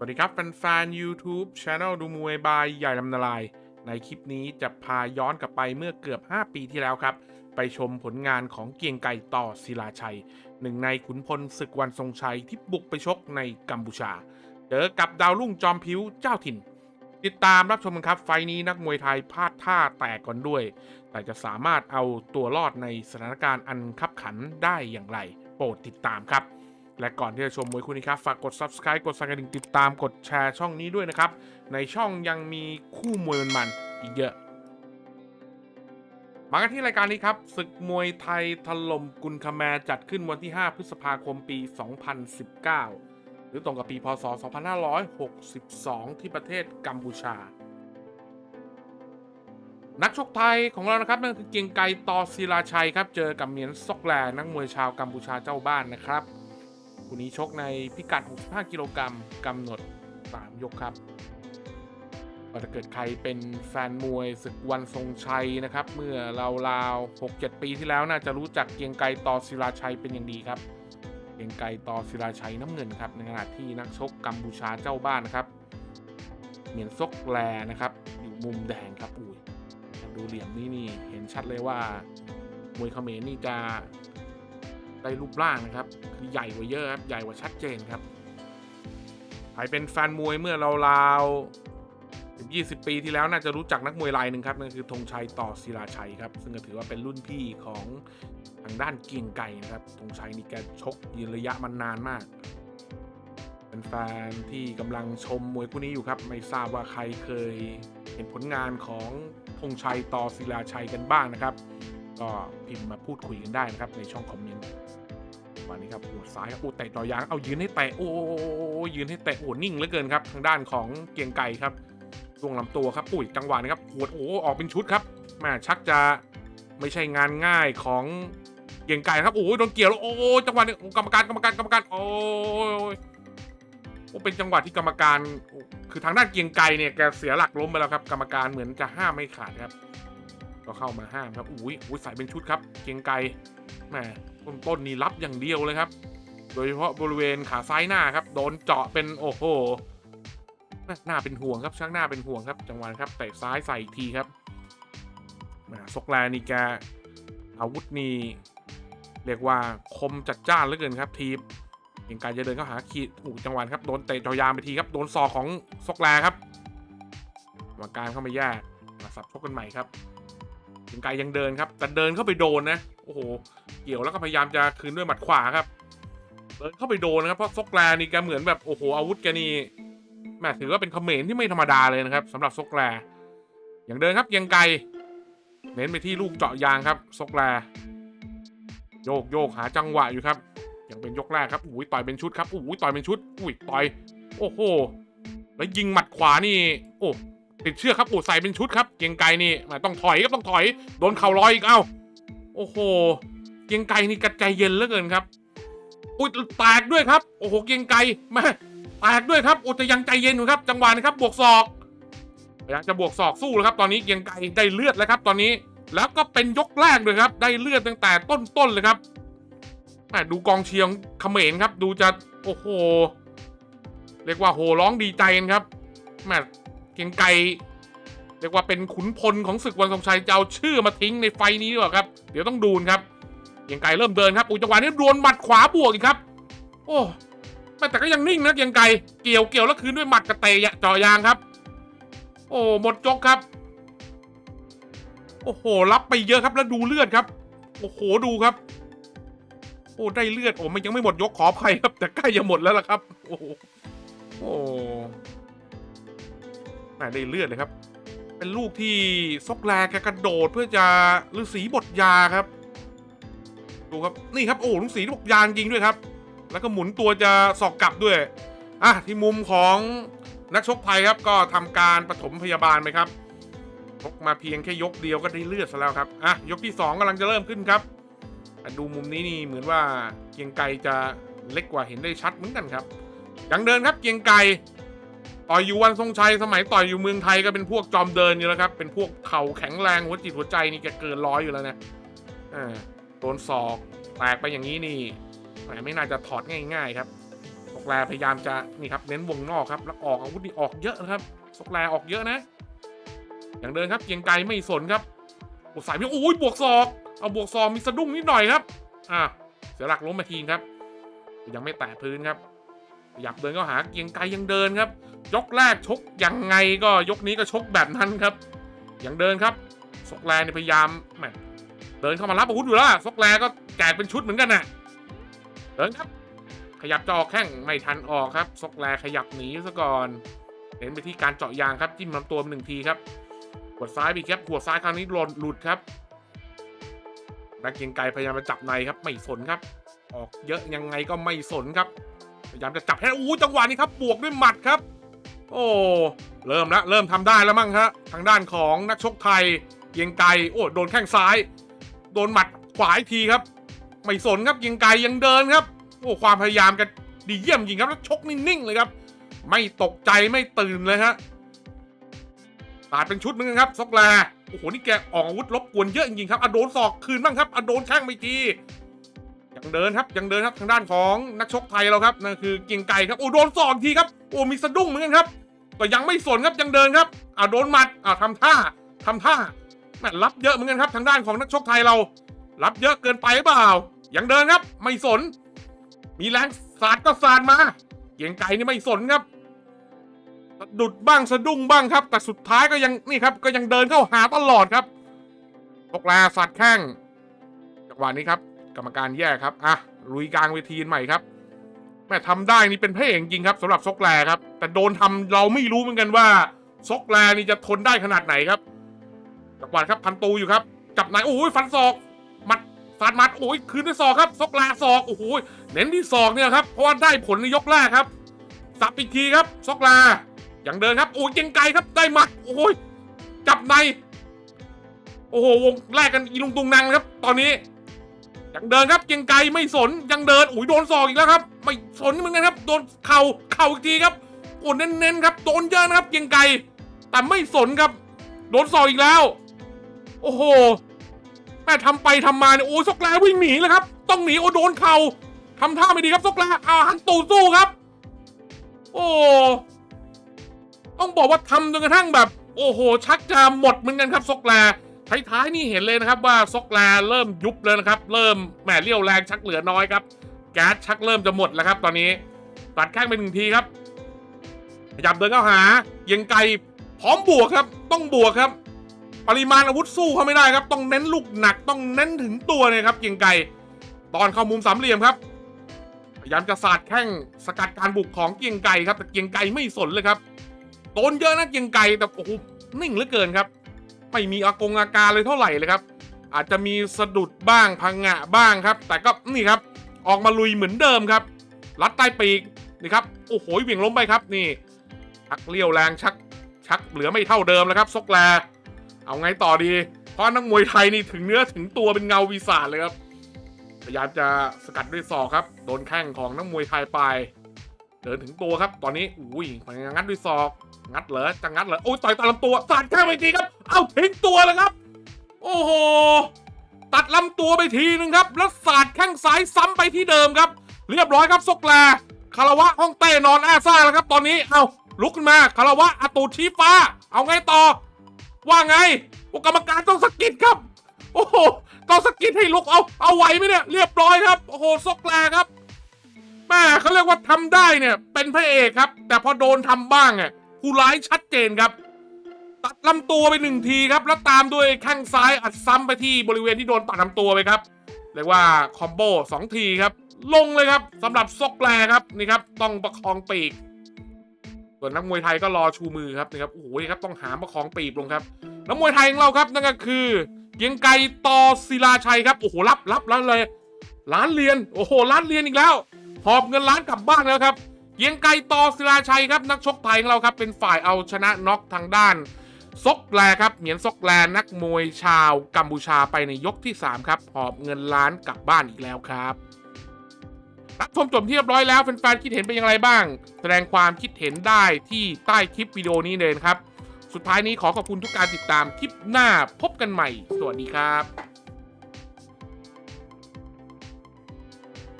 สวัสดีครับแฟนๆ YouTube Channel ดูมวยบายใหญ่ลำนาลาย ในคลิปนี้จะพาย้อนกลับไปเมื่อเกือบ 5 ปีที่แล้วครับ ไปชมผลงานของเกียงไก่ต่อศิลาชัย หนึ่งในขุนพลศึกวันทรงชัยที่บุกไปชกในกัมพูชา เจอกับดาวรุ่งจอมพิ้วเจ้าถิ่น ติดตามรับชมกันครับ ไฟนี้นักมวยไทยพลาดท่าแตกก่อนด้วย แต่จะสามารถเอาตัวรอดในสถานการณ์อันคับขันได้อย่างไร โปรดติดตามครับ และก่อนที่จะชมมวยคู่นี้ครับ ฝากกด subscribe กดสั่นกระดิ่งติดตามกดแชร์ช่องนี้ด้วยนะครับ ในช่องยังมีคู่มวยมันๆอีกเยอะ มากันที่รายการนี้ครับศึกมวยไทยถล่มกุลคแมร์จัดขึ้นวันที่ 5 พฤษภาคมปี 2019 หรือตรงกับปีพศ 2562 ที่ประเทศกัมพูชา นักชกไทยของเรานะครับนั่นคือเกียงไกรตอศิลาชัยครับ เจอกับเหมียนซอกแลนักมวยชาวกัมพูชาเจ้าบ้านนะครับ คู่นี้ชกในพิกัด 65 กิโลกรัมกำหนด 3 ยกครับก็ถ้าเกิดใครเป็นแฟนมวยศึกวันทรงชัยนะครับ เมื่อราวๆ6-7 ปีที่แล้วน่าจะรู้จักเกียงไกรต่อศิลาชัยเป็นอย่างดีครับเกียงไกรต่อศิลาชัยน้ำเงินครับในขณะที่นักชกกัมพูชาเจ้าบ้านนะครับ เหมียนซกแลนะครับ อยู่มุมแดงครับอุ้ยดูเหลี่ยมนี่นี่เห็นชัดเลยว่ามวยเขมรนี่จะได้รูปร่างนะครับ ใหญ่กว่าเยอะครับ ใหญ่กว่าชัดเจนครับใครเป็นแฟนมวยเมื่อราวๆ20ปีที่แล้วน่าจะรู้จักนักมวยรายหนึ่งครับนั่นคือธงชัยต่อศิลาชัยครับ ซึ่งก็ถือว่าเป็นรุ่นพี่ของทางด้านเกียงไก่นะครับธงชัยนี่แกชกยืนระยะมันนานมากเป็นแฟนที่กำลังชมมวยคู่นี้อยู่ครับ ไม่ทราบว่าใครเคยเห็นผลงานของธงชัยต่อศิลาชัยกันบ้างนะครับ ก็พิมพ์มาพูดคุยกันได้นะครับในช่องคอมเมนต์ วันนี้ครับหัวซ้ายโอ้เตะต่อยางเอายืนให้แตะโอ้ยืนให้แตะโอ้นิ่งเหลือเกินครับ ทางด้านของเกียงไก่ครับช่วงลำตัวครับอุ้ยจังหวะนี้ครับหัวดโอ้ออกเป็นชุดครับแม่ชักจะไม่ใช่งานง่ายของเกียงไก่ครับโอ้โดนเกี่ยวแล้วโอ้จังหวะนี้กรรมการกรรมการกรรมการโอ้โอ้เป็นจังหวะที่กรรมการ คือทางด้านเกียงไกรเนี่ยแกเสียหลักล้มไปแล้วครับ กรรมการเหมือนจะห้ามไม่ขาดครับ ก็เข้ามาห้ามครับ อุ้ยอุ้ยใส่เป็นชุดครับ เกียงไกรแหม ต้นต้นนี่รับอย่างเดียวเลยครับ โดยเฉพาะบริเวณขาซ้ายหน้าครับ โดนเจาะเป็นโอ้โหหน้าเป็นห่วงครับช่างหน้าเป็นห่วงครับจังหวะนครับเตะซ้ายใส่อีกทีครับแหมซกแลนี่แกอาวุธนี่เรียกว่าคมจัดจ้านเหลือเกินครับทีมเกียงไกรจะเดินเข้าหาขีดอูจังหวะครับโดนเตะจอยามไปทีครับโดนศอกของซกแลครับกรรมการเข้ามาแยกมาสับชกกันใหม่ครับเกียงไกรยังเดินครับ แต่เดินเข้าไปโดนนะ โอ้โห เกี่ยวแล้วก็พยายามจะคืนด้วยหมัดขวาครับเดินเข้าไปโดนนะครับเพราะซกแลนี่แกเหมือนแบบโอ้โหอาวุธแกนี่แม่ถือว่าเป็นเขมรที่ไม่ธรรมดาเลยนะครับสำหรับซกแลอย่างเดินครับเกียงไกรเน้นไปที่ลูกเจาะยางครับซกแลโยกโยกหาจังหวะอยู่ครับยังเป็นยกแรกครับอุ้ยต่อยเป็นชุดครับอุ้ยต่อยเป็นชุดอุ้ยต่อย โอ้โหแล้วยิงหมัดขวานี่ โอ้ติดเชือกครับโอ้ใส่เป็นชุดครับ เกียงไกรนี่แหมต้องถอยก็ต้องถอย โดนเข่าลอยอีกเอ้า โอ้โห เกียงไกรนี่กระใจเย็นเหลือเกินครับ อุ้ยแตกด้วยครับ โอ้โห เกียงไกรม่แตกด้วยครับโอ้แต่ยังใจเย็นอยู่ครับ จังหวะนะครับ บวกศอกพยายามจะบวกศอกสู้แล้วครับ ตอนนี้เกียงไกรได้เลือดแล้วครับ ตอนนี้ แล้วก็เป็นยกแรกเลยครับ ได้เลือดตั้งแต่ต้นๆเลยครับแหมดูกองเชียงเขมรครับ ดูจะโอ้โห เรียกว่าโหร้องดีใจกันครับแหม่เกียงไกร เรียกว่าเป็นขุนพลของศึกวันทรงชัยจะเอาชื่อมาทิ้งในไฟนี้หรือเปล่าครับ เดี๋ยวต้องดูนครับเกียงไกรเริ่มเดินครับอุจังหวะนี้ดวลหมัดขวาบวกอีกครับ โอ้แต่ก็ยังนิ่งนะเกียงไกรเกี่ยวเกี่ยวแล้วคืนด้วยหมัดกระเตะจาะยางครับ โอ้หมดจกครับ โอ้โหรับไปเยอะครับแล้วดูเลือดครับ โอ้โหดูครับ โอ้ได้เลือดโอ้มันยังไม่หมดยกขออภัยครับ แต่ใกล้จะหมดแล้วล่ะครับ โอ้โหโอ้แหม่ได้เลือดเลยครับ เป็นลูกที่ซกแลแกกระโดดเพื่อจะฤาษีบทยาครับ ดูครับนี่ครับโอ้ฤาษีบทยาจริงด้วยครับ แล้วก็หมุนตัวจะสอกกลับด้วยอะที่มุมของนักชกไทยครับก็ทำการปฐมพยาบาลไปครับชกมาเพียงแค่ยกเดียวก็ได้เลือดซะแล้วครับอะยกที่สองกำลังจะเริ่มขึ้นครับดูมุมนี้นี่เหมือนว่าเกียงไกจะเล็กกว่าเห็นได้ชัดเหมือนกันครับยังเดินครับเกียงไก ต่อยอยู่วันทรงชัยสมัยต่อยอยู่เมืองไทยก็เป็นพวกจอมเดินอยู่แล้วครับ เป็นพวกเข่าแข็งแรงหัวจิตหัวใจนี่แกเกินร้อยอยู่แล้วนะอ่าโดนศอกแตกไปอย่างนี้นี่แหมไม่น่าจะถอดง่ายๆครับโอกแลพยายามจะนี่ครับเน้นวงนอกครับแล้วออกอาวุธนี่ออกเยอะนะครับซกแลออกเยอะนะ อย่างเดินครับเกียงไกรไม่สนครับโอ้สายพี่โอ้ยบวกศอกเอาบวกศอกมีสะดุ้งนิดหน่อยครับอะเสียหลักล้มมาทีครับ ยังไม่แตะพื้นครับขยับเดินเข้าหาเกียงไกรยังเดินครับยกแรกชกยังไงก็ยกนี้ก็ชกแบบนั้นครับ อยังเดินครับซกแลเนี่ยพยายามแมเดินเข้ามารับอาวุธอยู่แล้วซกแลก็แกะเป็นชุดเหมือนกันน่ะเดินครับ ขยับจะออกแข้งไม่ทันออกครับซกแลขยับหนีซะก่อนเน้นไปที่การเจาะยางครับจิ้มลำตัวหนึ่งทีครับหัวดซ้ายบีครับหัวดซ้ายครั้งนี้หล่นหลุดครับนักเกียงไกพยายามจะจับในครับไม่สนครับ ออกเยอะยังไงก็ไม่สนครับพยายามจะจับให้อู้จังหวะนี้ครับบวกด้วยหมัดครับ โอ้เริ่มแล้วเริ่มทำได้แล้วมั้งครับทางด้านของนักชกไทยเกียงไกโอ้โดนแข้งซ้าย โดนหมัดขวาอีกทีครับ ไม่สนครับเกียงไกยังเดินครับโอ้ความพยายามกันดีเยี่ยมจริงครับแล้วชกนิ่งๆเลยครับ ไม่ตกใจไม่ตื่นเลยฮะตาดเป็นชุดเหมือนกันครับซอกแลโอ้โหนี่แกออกอาวุธรบกวนเยอะจริงๆครับอโดนศอกคืนบ้างครับอโดนแข้งไปที ยังเดินครับยังเดินครับทางด้านของนักชกไทยเราครับนั่นคือเกียงไก่ครับโอ้โดนศอกทีครับโอ้มีสะดุ้งเหมือนกันครับก็ยังไม่สนครับยังเดินครับอ่าโดนหมัดอ่าทำท่าทำท่าแม่รับเยอะเหมือนกันครับทางด้านของนักชกไทยเรา รับเยอะเกินไปหรือเปล่ายังเดินครับ ไม่สน มีแรงสาดก็สาดมาเกียงไก่นี่ไม่สนครับสะดุดบ้างสะดุ้งบ้างครับ แต่สุดท้ายก็ยังนี่ครับ ก็ยังเดินเข้าหาตลอดครับตกแลสาดแข้งจังหวะนี้ครับ กรรมการแย่ครับอะลุยกลางเวทีใหม่ครับแม่ทำได้นี่เป็นพระเอกจริงครับสำหรับซกแลครับ แต่โดนทำเราไม่รู้เหมือนกันว่าซกแลนี่จะทนได้ขนาดไหนครับจังหวะครับพันตูอยู่ครับ จับไหนโอ้ยฟันศอกมัดฟาดหมัดโอ้ยคืนด้วยศอกครับซกแลศอกโอ้โหเน้นที่ศอกเนี่ยครับเพราะว่าได้ผลในยกแรกครับสับอีกทีครับซกแลยังเดินครับโอ้ยเก่งไกลครับได้มัดโอ้ยจับในโอ้โหวงแรกกันอีลุงตุงนังครับ ตอนนี้ ยังเดินครับเกียงไกรไม่สนยังเดินอุ้ยโดนศอกอีกแล้วครับ ไม่สนเหมือนกันครับโดนเข่าเข่าอีกทีครับโอ้เน้นๆครับโดนเยอะนะครับเกียงไกรแต่ไม่สนครับ โดนศอกอีกแล้ว โอ้โหแม่ทำไปทำมาเนี่ยโอ้ซกแลวิ่งหนีเลยครับ ต้องหนีโอ้โดนเข่าทำท่าไม่ดีครับซกแลอาหันตูสู้ครับ โอ้ต้องบอกว่าทำจนกระทั่งแบบ โอ้โห ชักจะหมดเหมือนกันครับซกแล ท้ายๆนี่เห็นเลยนะครับว่าซกแลเริ่มยุบเลยนะครับ เริ่มแหมเรี่ยวแรงชักเหลือน้อยครับแก๊สชักเริ่มจะหมดแล้วครับ ตอนนี้ตัดแข้งไปหนึ่งทีครับขยับเดินเข้าหาเกียงไกรพร้อมบวกครับ ต้องบวกครับ ปริมาณอาวุธสู้เขาไม่ได้ครับ ต้องเน้นลูกหนักต้องเน้นถึงตัวเนี่ยครับเกียงไกรตอนเข้ามุมสามเหลี่ยมครับพยายามจะสาดแข้งสกัดการบุกของเกียงไกรครับแต่เกียงไกรไม่สนเลยครับโดนเยอะนะเกียงไกรแต่โอ้โหนิ่งเหลือเกินครับ ไม่มีอากงอาการเลยเท่าไหร่เลยครับ อาจจะมีสะดุดบ้างพังงะบ้างครับ แต่ก็นี่ครับ ออกมาลุยเหมือนเดิมครับ รัดใต้ปีกนี่ครับโอ้โหเหวี่ยงล้มไปครับนี่ชักเลี้ยวแรงชักชักเหลือไม่เท่าเดิมแล้วครับซกแลเอาไงต่อดี เพราะนักมวยไทยนี่ถึงเนื้อถึงตัวเป็นเงาวีสาดเลยครับพยายามจะสกัดด้วยศอกครับ โดนแข้งของนักมวยไทยไปเดินถึงตัวครับ ตอนนี้อุ้ยพยายามงัดด้วยศอก งัดเหรอจะงัดเหรอโอ้ยต่อยตาลำตัวสาดแข้งไปทีครับ เอ้าทิ้งตัวเลยครับ โอ้โห ตัดลำตัวไปทีนึงครับ แล้วสาดแข้งซ้ายซ้ำไปที่เดิมครับ เรียบร้อยครับซกแลคาราวะห้องเต้นอนอ้าซ่าแล้วครับตอนนี้ เอ้าลุกขึ้นมาคาราวะอาตูชี้ฟ้า เอาไงต่อ ว่าไงพวกกรรมการต้องสกิดครับ โอ้โหต้องสกิดให้ลุกเอา เอาไหวไหมเนี่ย เรียบร้อยครับ โอ้โหซกแลครับแม่เขาเรียกว่าทำได้เนี่ย เป็นพระเอกครับ แต่พอโดนทำบ้างเนี่ยผู้ร้ายชัดเจนครับ ตัดลำตัวไปหนึ่งทีครับ แล้วตามด้วยข้างซ้ายอัดซ้ำไปที่บริเวณที่โดนตัดลำตัวไปครับเรียกว่าคอมโบสองทีครับ ลงเลยครับสำหรับซกแลครับนี่ครับ ต้องประคองปีก ส่วนนักมวยไทยก็รอชูมือครับนี่ครับโอ้โหนี่ครับต้องหามประคองปีกลงครับนักมวยไทยของเราครับนั่นก็คือเกียงไกรต่อศิลาชัยครับโอ้โหรับรับรับเลยล้านเรียนโอ้โหล้านเรียนอีกแล้วหอบเงินล้านกลับบ้านแล้วครับเกียงไกรต่อศิลาชัยครับนักชกไทยของเราครับเป็นฝ่ายเอาชนะน็อกทางด้าน ซกแลครับเหมียนซกแลนักมวยชาวกัมพูชาไปในยกที่ 3 ครับหอบเงินล้านกลับบ้านอีกแล้วครับรับชมจบที่เรียบร้อยแล้วแฟนๆคิดเห็นเป็นอย่างไรบ้าง แสดงความคิดเห็นได้ที่ใต้คลิปวิดีโอนี้เลยครับ สุดท้ายนี้ขอขอบคุณทุกการติดตามคลิปหน้าพบกันใหม่ สวัสดีครับ